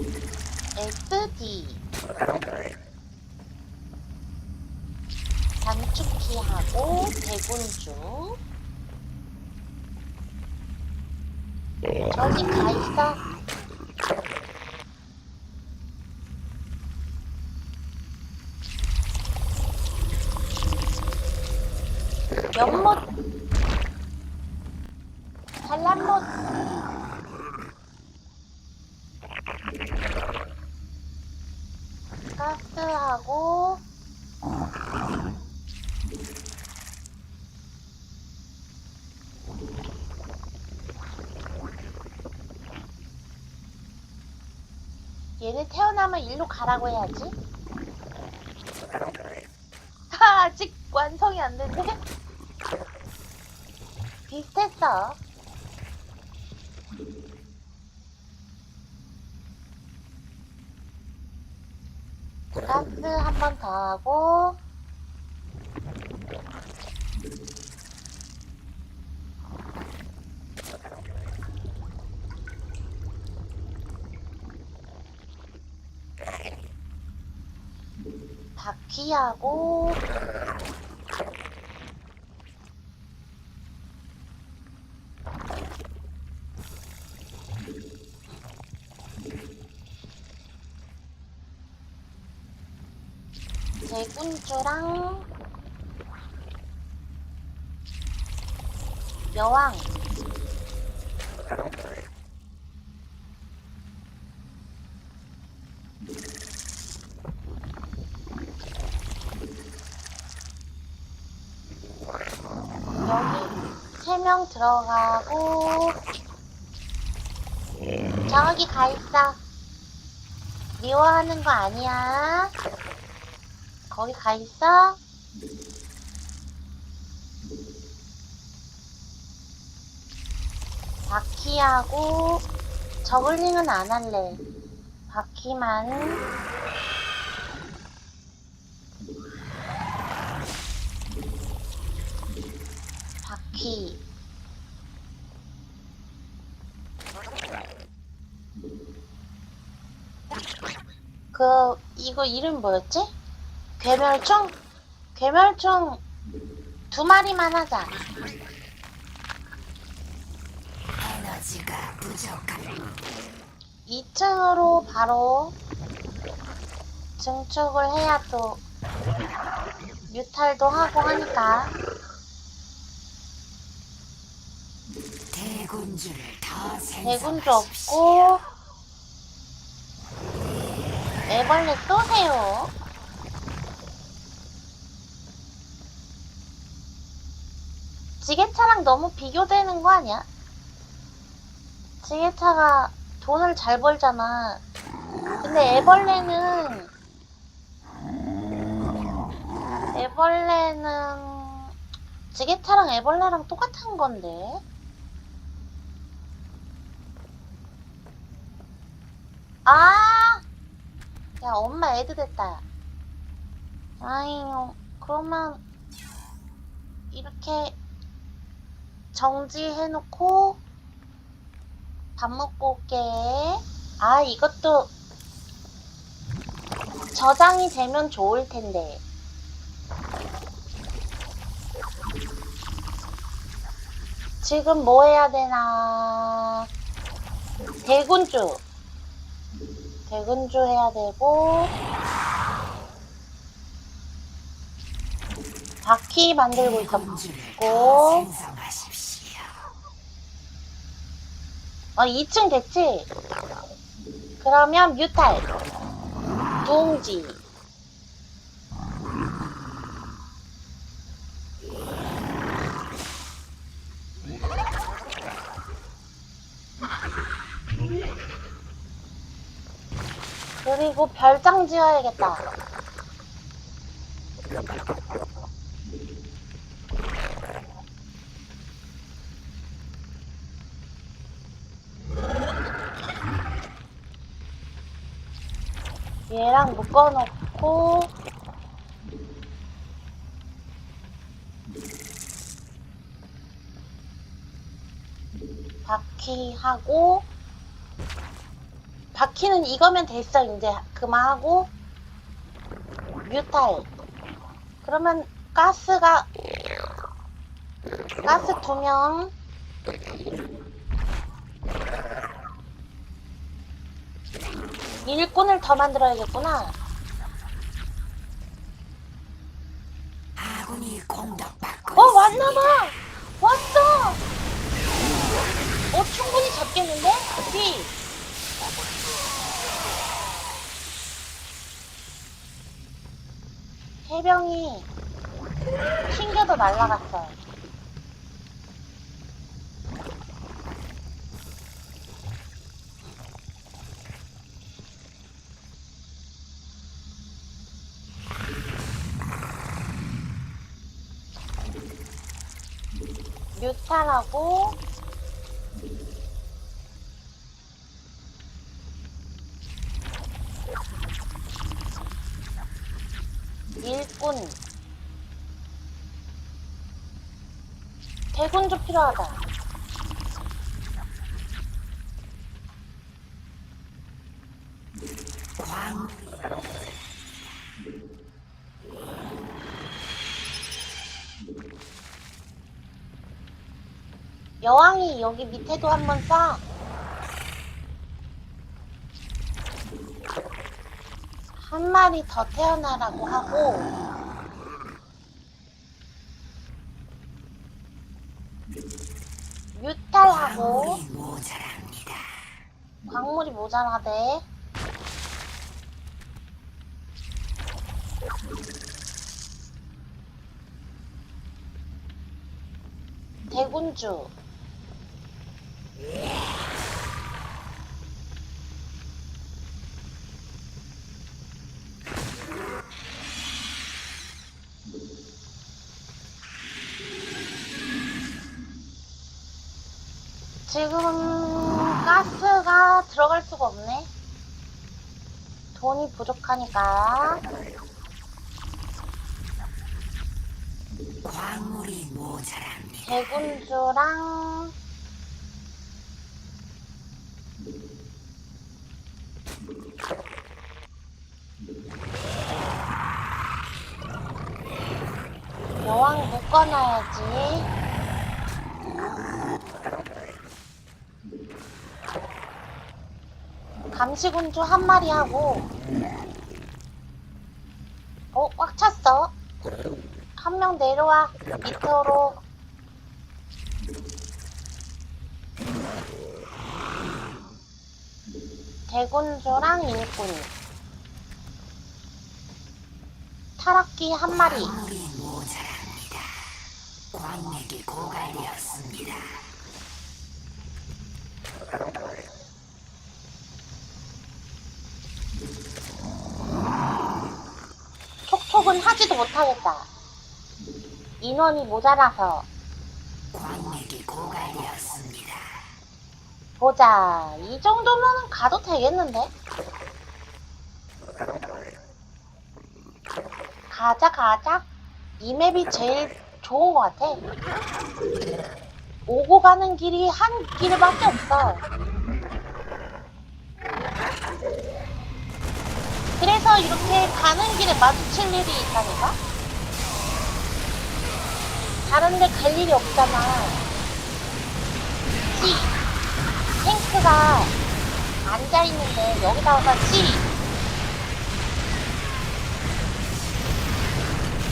SD 단축키하고 대군주. 저기 가 있어 연못 산란못 가스하고 얘네 태어나면 일로 가라고 해야지. 하, 아직 완성이 안 됐네. 비슷했어. 가스 한 번 더 하고. 바퀴하고 대군주랑 여왕 여기 세 명 들어가고 저기 가 있어. 미워하는 거 아니야. 거기 가 있어. 바퀴하고 저글링은 안 할래. 바퀴만. 바퀴. 그 이거 이름 뭐였지? 괴멸충? 괴멸충 두 마리만 하자. 에너지가 부족한 2층으로 바로 증축을 해야 또 뮤탈도 하고 하니까 대군주를 더 대군주 생성하십시오. 없고 애벌레 또 세요. 지게차랑 너무 비교되는 거 아니야? 지게차가 돈을 잘 벌잖아. 근데 애벌레는 애벌레는 지게차랑 애벌레랑 똑같은 건데. 아! 야, 엄마 애드 됐다. 아잉, 그러면, 이렇게, 정지해놓고, 밥 먹고 올게. 아, 이것도, 저장이 되면 좋을 텐데. 지금 뭐 해야 되나. 대군주. 대군주 해야 되고 바퀴 만들고 있었고 생성하십시오. 어 2층 됐지? 그러면 뮤탈 둥지 그리고 별장 지어야겠다. 얘랑 묶어놓고 바퀴하고 바퀴는 이거면 됐어. 이제 그만하고 뮤탈. 그러면 가스가 가스 두 명. 일꾼을 더 만들어야겠구나. 아군이 공격받고 어 왔나봐. 왔어. 어 충분히 잡겠는데? 뒤. 해병이 튕겨도 날라갔어요. 뮤탈하고 일꾼. 대군주 필요하다 여왕이 여기 밑에도 한번 쏴 한 마리 더 태어나라고 하고 모자랍니다. 광물이 모자라대. 대군주. 지금 가스가 들어갈 수가 없네. 돈이 부족하니까. 광물이 모자랍니다. 대군주랑 여왕 묶어놔야지. 감시군주 한 마리 하고 어, 꽉 찼어. 한 명 내려와 밑으로 대군주랑 일꾼 타락기 한 마리. 광맥이 고갈되었습니다. 촉촉은 하지도 못하겠다 인원이 모자라서 광맥이 고갈되었습니다. 보자 이 정도면 가도 되겠는데 가자 가자. 이 맵이 제일 좋은 것 같아. 오고 가는 길이 한 길밖에 없어. 그래서 이렇게 가는 길에 마주칠 일이 있다니까? 다른 데 갈 일이 없잖아. 씨 탱크가 앉아 있는데 여기다가 씨.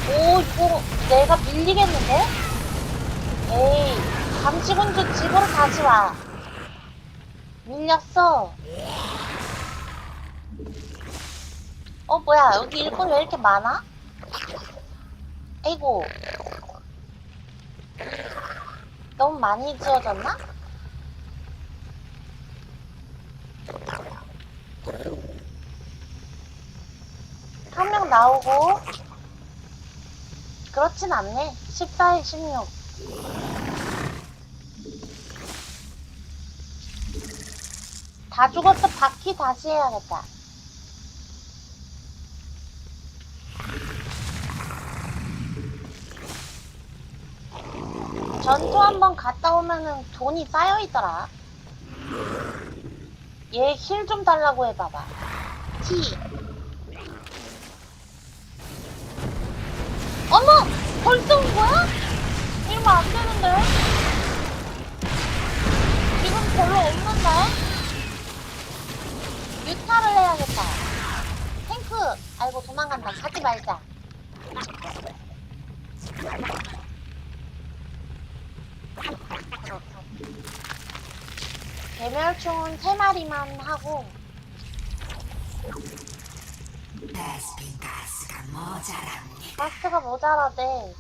오 이거 내가 밀리겠는데? 에이 감시군주 집으로 다시 와. 밀렸어. 어 뭐야 여기 일꾼 왜 이렇게 많아? 에이고 너무 많이 지어졌나? 한 명 나오고 그렇진 않네. 14에 16 다 죽었어. 바퀴 다시 해야겠다. 전투 한번 갔다 오면은 돈이 쌓여있더라. 얘 힐 좀 달라고 해봐봐. T. 어머! 벌써 온 거야? 이러면 안 되는데? 지금 별로 없는데? 유타를 해야겠다. 탱크! 아이고, 도망간다. 가지 말자. 개멸총은 3마리만 하고, 베스핀 가스가 모자랍니다. 가스가 모자라대.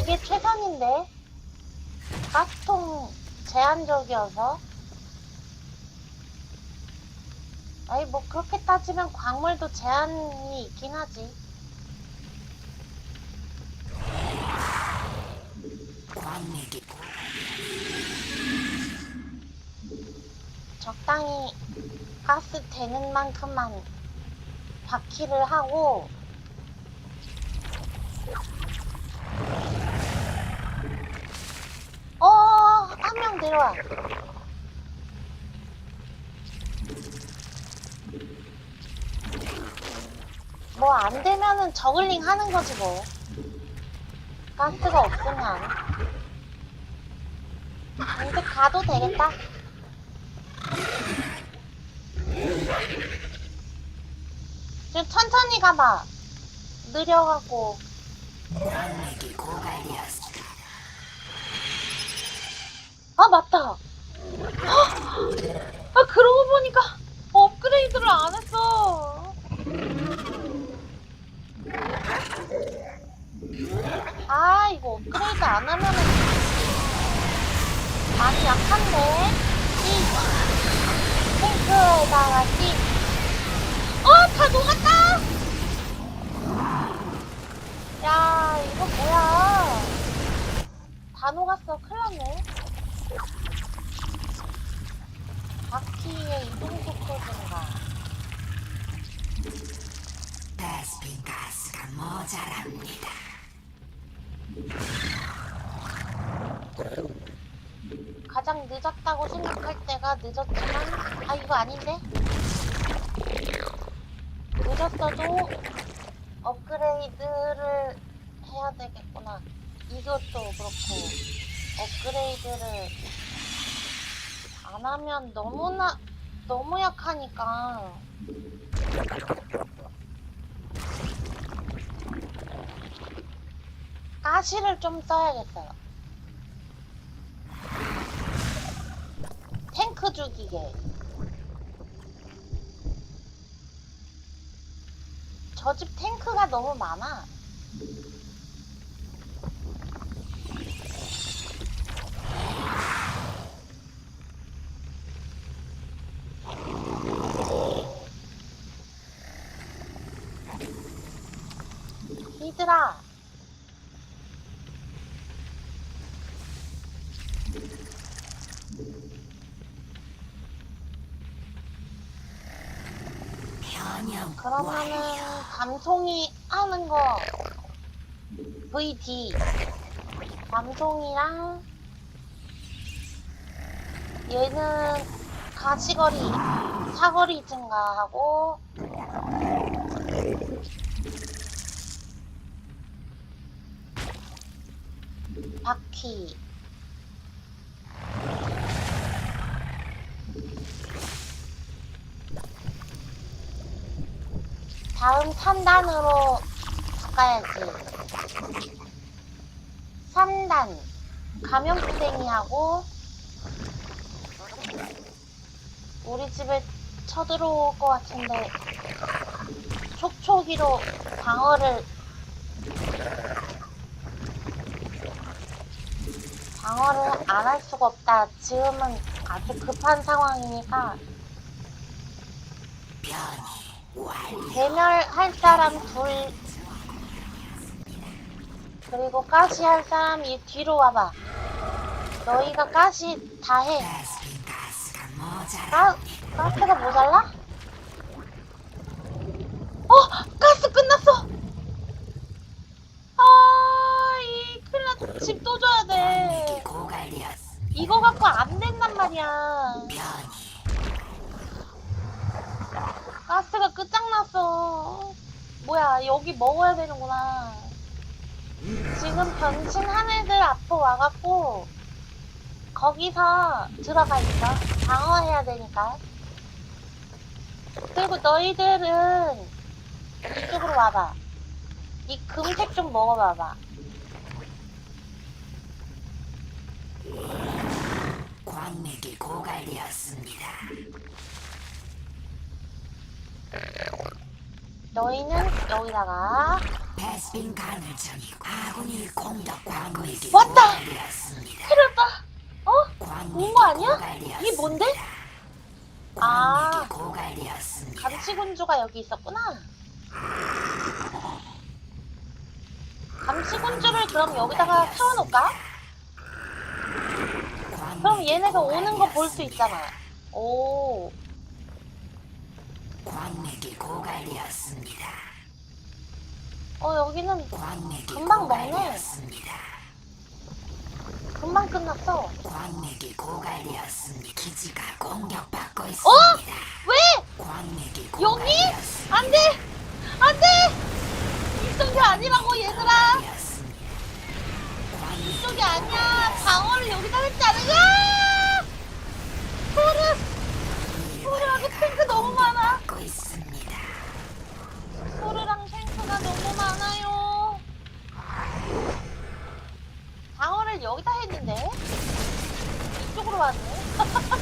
이게 최선인데? 가스통 제한적이어서? 아니, 뭐, 그렇게 따지면 광물도 제한이 있긴 하지. 광맥이 고 적당히 가스 되는 만큼만 바퀴를 하고, 어, 한 명 내려와. 뭐 안 되면은 저글링 하는 거지 뭐. 가스가 없으면. 근데 가도 되겠다. 좀 천천히 가봐. 고갈되었습니다. 아, 맞다. 헉! 아, 그러고 보니까 업그레이드를 안 했어. 아, 이거 업그레이드 안 하면은 많이 약한데. 이 탱크에다가 씨. 어, 다 녹았다! 야, 이거 뭐야. 다 녹았어. 큰일 났네. 바퀴의 이동 속도 증가. 베스핀 가스가 모자랍니다. 가장 늦었다고 생각할 때가 늦었지만, 아, 이거 아닌데? 늦었어도 업그레이드를 해야 되겠구나. 이것도 그렇고, 업그레이드를 안 하면 너무나, 너무 약하니까. 가시를 좀 써야겠어요. 탱크 죽이게. 저 집 탱크가 너무 많아 변형 그러면은. 감송이 하는 거 VD 감송이랑 얘는 가시거리 사거리 증가하고 바퀴 다음 3단으로 바꿔야지. 3단. 감염투쟁이하고 우리 집에 쳐들어올 것 같은데 촉촉이로 방어를 방어를 안 할 수가 없다. 지금은 아주 급한 상황이니까 변이. 대멸할 사람 둘 그리고 가시 할 사람 이 뒤로 와봐 너희가 가시 다해 베스핀 가스가 모자랍니다. 가, 가스가 모자라? 어! 가스 끝났어! 아, 이 큰일 났다. 집 또 줘야 돼. 이거 갖고 안 된단 말이야. 변이 아, 여기 먹어야 되는구나. 지금 변신한 애들 앞으로 와갖고, 거기서 들어가 있어. 방어해야 되니까. 그리고 너희들은 이쪽으로 와봐. 이 금색 좀 먹어봐봐. 광맥이 고갈되었습니다. 너희는 여기다가 베스핀 가능성이고 아군이 공격 광맥이 왔다! 테렸다. 어? 온 거 아니야? 이게 뭔데? 아. 감시군주가 여기 있었구나. 감시군주를 그럼 여기다가 태워놓을까? 그럼 얘네가 오는 거 볼 수. 있잖아. 오, 광맥이 고갈되었습니다. 어 여기는 광맥이 금방 먹네. 고갈되었습니다. 금방 끝났어. 광맥이 고갈되었습니다. 기지가 공격받고 어? 있습니다. 왜? 광맥이 여기? 고갈되었습니다. 안 돼! 안 돼! 이쪽이 아니라고 얘들아! 되었습니다. 광맥이 이쪽이 아니야! 방어를 여기다 했잖아! 소르! 소르하고 탱크 너무 많아! 받고 있습니다. 소르랑 탱크가 너무 많아요. 방어를 여기다 했는데? 이쪽으로 왔네?